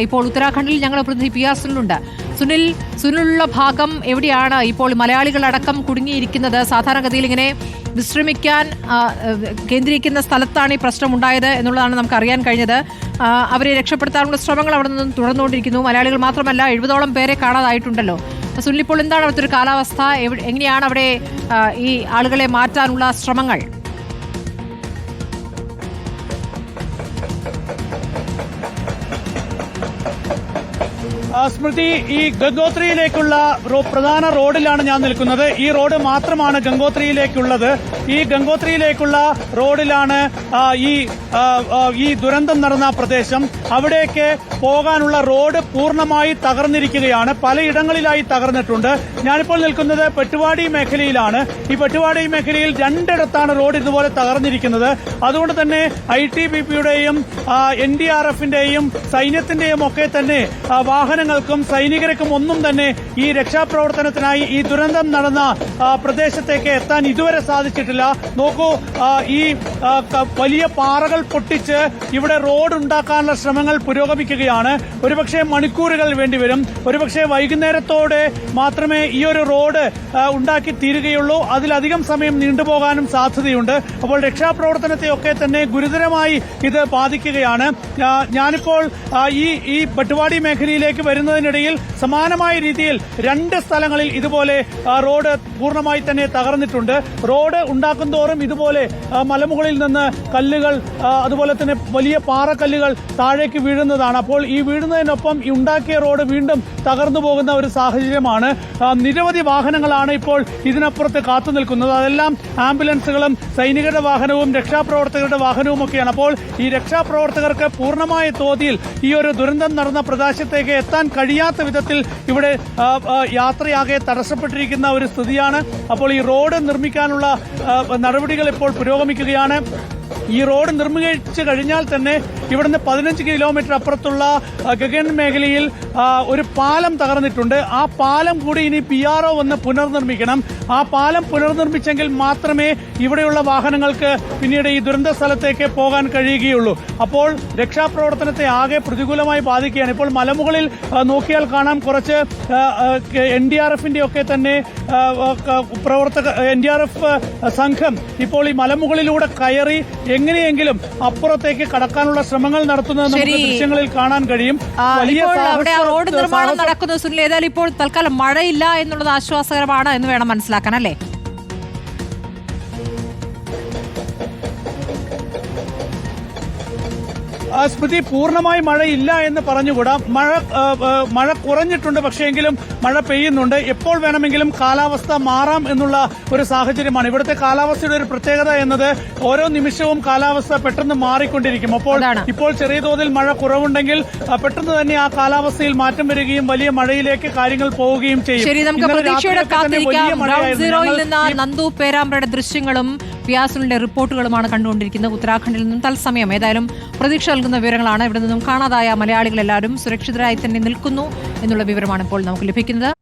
ഇപ്പോൾ ഉത്തരാഖണ്ഡിൽ ഞങ്ങൾ പ്രതിനിധി പി ആർ സുനിലുണ്ട്. സുനിൽ സുനിലുള്ള ഭാഗം എവിടെയാണ് ഇപ്പോൾ മലയാളികളടക്കം കുടുങ്ങിയിരിക്കുന്നത്? സാധാരണഗതിയിൽ ഇങ്ങനെ വിശ്രമിക്കാൻ കേന്ദ്രീകരിക്കുന്ന സ്ഥലത്താണ് ഈ പ്രശ്നം ഉണ്ടായത് എന്നുള്ളതാണ് നമുക്ക് അറിയാൻ കഴിഞ്ഞത്. അവരെ രക്ഷപ്പെടുത്താനുള്ള ശ്രമങ്ങൾ അവിടെ നിന്നും തുടർന്നുകൊണ്ടിരിക്കുന്നു. മലയാളികൾ മാത്രമല്ല എഴുപതോളം പേരെ കാണാതായിട്ടുണ്ടല്ലോ. സുനിൽ ഇപ്പോൾ എന്താണ് അവിടുത്തെ ഒരു കാലാവസ്ഥ? എങ്ങനെയാണ് അവിടെ ഈ ആളുകളെ മാറ്റാനുള്ള ശ്രമങ്ങൾ? സ്മൃതി ഈ ഗംഗോത്രിയിലേക്കുള്ള പ്രധാന റോഡിലാണ് ഞാൻ നിൽക്കുന്നത്. ഈ റോഡ് മാത്രമാണ് ഗംഗോത്രിയിലേക്കുള്ളത്. ഈ ഗംഗോത്രിയിലേക്കുള്ള റോഡിലാണ് ഈ ഈ ദുരന്തം നടന്ന പ്രദേശം. അവിടേക്ക് പോകാനുള്ള റോഡ് പൂർണമായി തകർന്നിരിക്കുകയാണ്. പലയിടങ്ങളിലായി തകർന്നിട്ടുണ്ട്. ഞാനിപ്പോൾ നിൽക്കുന്നത് പെട്ടുവാടി മേഖലയിലാണ്. ഈ പെട്ടുവാടി മേഖലയിൽ രണ്ടിടത്താണ് റോഡ് ഇതുപോലെ തകർന്നിരിക്കുന്നത്. അതുകൊണ്ട് തന്നെ ഐ ടി ബി പിയുടെയും എൻ ഡി ആർ എഫിന്റെയും സൈന്യത്തിന്റെയും ഒക്കെ തന്നെ ആ, വാഹനങ്ങൾക്കും സൈനികർക്കും ഒന്നും തന്നെ ഈ രക്ഷാപ്രവർത്തനത്തിനായി ഈ ദുരന്തം നടന്ന പ്രദേശത്തേക്ക് എത്താൻ ഇതുവരെ സാധിച്ചിട്ടില്ല. നോക്കൂ ഈ വലിയ പാറകൾ പൊട്ടിച്ച് ഇവിടെ റോഡ് ഉണ്ടാക്കാനുള്ള ശ്രമങ്ങൾ പുരോഗമിക്കുകയാണ്. ഒരുപക്ഷെ മണിക്കൂറുകൾ വേണ്ടിവരും ഒരുപക്ഷെ വൈകുന്നേരത്തോടെ മാത്രമേ ഈ ഒരു റോഡ് ഉണ്ടാക്കി തീരുകയുള്ളൂ. അതിലധികം സമയം നീണ്ടുപോകാനും സാധ്യതയുണ്ട്. അപ്പോൾ രക്ഷാപ്രവർത്തനത്തെയൊക്കെ തന്നെ ഗുരുതരമായി ഇത് ബാധിക്കുകയാണ്. ഞാനിപ്പോൾ ഈ ഈ പട്ടുവാടി മേഖലയിലേക്ക് വരുന്നതിനിടയിൽ സമാനമായ രീതിയിൽ രണ്ട് സ്ഥലങ്ങളിൽ ഇതുപോലെ റോഡ് പൂർണമായി തന്നെ തകർന്നിട്ടുണ്ട്. റോഡ് ഉണ്ടാക്കും തോറും ഇതുപോലെ മലമുകളിൽ നിന്ന് കല്ലുകൾ അതുപോലെ തന്നെ വലിയ പാറക്കല്ലുകൾ താഴേക്ക് വീഴുന്നതാണ്. അപ്പോൾ ഈ വീഴുന്നതിനൊപ്പം ഉണ്ടാക്കിയ റോഡ് വീണ്ടും തകർന്നു പോകുന്ന ഒരു സാഹചര്യമാണ്. നിരവധി വാഹനങ്ങളാണ് ഇപ്പോൾ ഇതിനപ്പുറത്ത് കാത്തു നിൽക്കുന്നത്. അതെല്ലാം ആംബുലൻസുകളും സൈനികരുടെ വാഹനവും രക്ഷാപ്രവർത്തകരുടെ വാഹനവും ഒക്കെയാണ് അപ്പോൾ ഈ രക്ഷാപ്രവർത്തകർക്ക് പൂർണമായ തോതിൽ ഈ ഒരു ദുരന്തം നടന്ന പ്രദേശത്തേക്ക് എത്താൻ കഴിയാത്ത വിധത്തിൽ ഇവിടെ യാത്രയാകെ തടസ്സപ്പെട്ടിരിക്കുന്ന ഒരു സ്ഥിതിയാണ്. അപ്പോൾ ഈ റോഡ് നിർമ്മിക്കാനുള്ള നടപടികൾ ഇപ്പോൾ പുരോഗമിക്കുകയാണ്. ഈ റോഡ് നിർമ്മിച്ചു കഴിഞ്ഞാൽ തന്നെ ഇവിടുന്ന് പതിനഞ്ച് കിലോമീറ്റർ അപ്പുറത്തുള്ള ഗഗൻ മേഖലയിൽ ഒരു പാലം തകർന്നിട്ടുണ്ട്. ആ പാലം കൂടി ഇനി പി ആർ ഒ വന്ന് പുനർനിർമ്മിക്കണം. ആ പാലം പുനർനിർമ്മിച്ചെങ്കിൽ മാത്രമേ ഇവിടെയുള്ള വാഹനങ്ങൾക്ക് പിന്നീട് ഈ ദുരന്ത സ്ഥലത്തേക്ക് പോകാൻ കഴിയുകയുള്ളൂ. അപ്പോൾ രക്ഷാപ്രവർത്തനത്തെ ആകെ പ്രതികൂലമായി ബാധിക്കുകയാണ്. ഇപ്പോൾ മലമുകളിൽ നോക്കിയാൽ കാണാം കുറച്ച് എൻ ഡി ആർ എഫിന്റെ ഒക്കെ തന്നെ പ്രവർത്തക എൻ ഡി ആർ എഫ് സംഘം ഇപ്പോൾ ഈ മലമുകളിലൂടെ കയറി എങ്ങനെയെങ്കിലും അപ്പുറത്തേക്ക് കടക്കാനുള്ള ശ്രമങ്ങൾ നടത്തുന്നത് നമുക്ക്. ദൃശ്യങ്ങളിൽ കാണാൻ കഴിയും. അവിടെ ആ റോഡ് നിർമ്മാണം നടക്കുന്നത് നടക്കുന്നു സുനിൽ. ഏതായാലും ഇപ്പോൾ തൽക്കാലം മഴയില്ല എന്നുള്ളത് ആശ്വാസകരമാണ് എന്ന് വേണം മനസ്സിലാക്കാൻ അല്ലേ? സ്മൃതി പൂർണമായി മഴയില്ല എന്ന് പറഞ്ഞുകൂടാ. മഴ മഴ കുറഞ്ഞിട്ടുണ്ട് പക്ഷേങ്കിലും മഴ പെയ്യുന്നുണ്ട്. എപ്പോൾ വേണമെങ്കിലും കാലാവസ്ഥ മാറാം എന്നുള്ള ഒരു സാഹചര്യമാണ്. ഇവിടുത്തെ കാലാവസ്ഥയുടെ ഒരു പ്രത്യേകത എന്നത് ഓരോ നിമിഷവും കാലാവസ്ഥ പെട്ടെന്ന് മാറിക്കൊണ്ടിരിക്കും. അപ്പോൾ ഇപ്പോൾ ചെറിയ തോതിൽ മഴ കുറവുണ്ടെങ്കിൽ പെട്ടെന്ന് തന്നെ ആ കാലാവസ്ഥയിൽ മാറ്റം വരികയും വലിയ മഴയിലേക്ക് കാര്യങ്ങൾ പോവുകയും ചെയ്യും. ശരി നമുക്ക് ഇന്നലെ പ്രതീക്ഷയോടെ രാത്രിയൊക്കെ തന്നെ കാത്തിരിക്കാം. സീറോയിൽ നിന്ന് നന്ദു പേരാമ്പ്രയുടെ ദൃശ്യങ്ങളും പിയാസുലിന്റെ റിപ്പോർട്ടുകളുമാണ് കണ്ടുകൊണ്ടിരിക്കുന്നത്. ഉത്തരാഖണ്ഡിൽ നിന്നും തത്സമയം ഏതായാലും പ്രതീക്ഷ നൽകുന്ന വിവരങ്ങളാണ് ഇവിടെ നിന്നും കാണാതായ മലയാളികളെല്ലാവരും സുരക്ഷിതരായി തന്നെ നിൽക്കുന്നു എന്നുള്ള വിവരമാണ് ഇപ്പോൾ നമുക്ക് ലഭിക്കുന്നത്.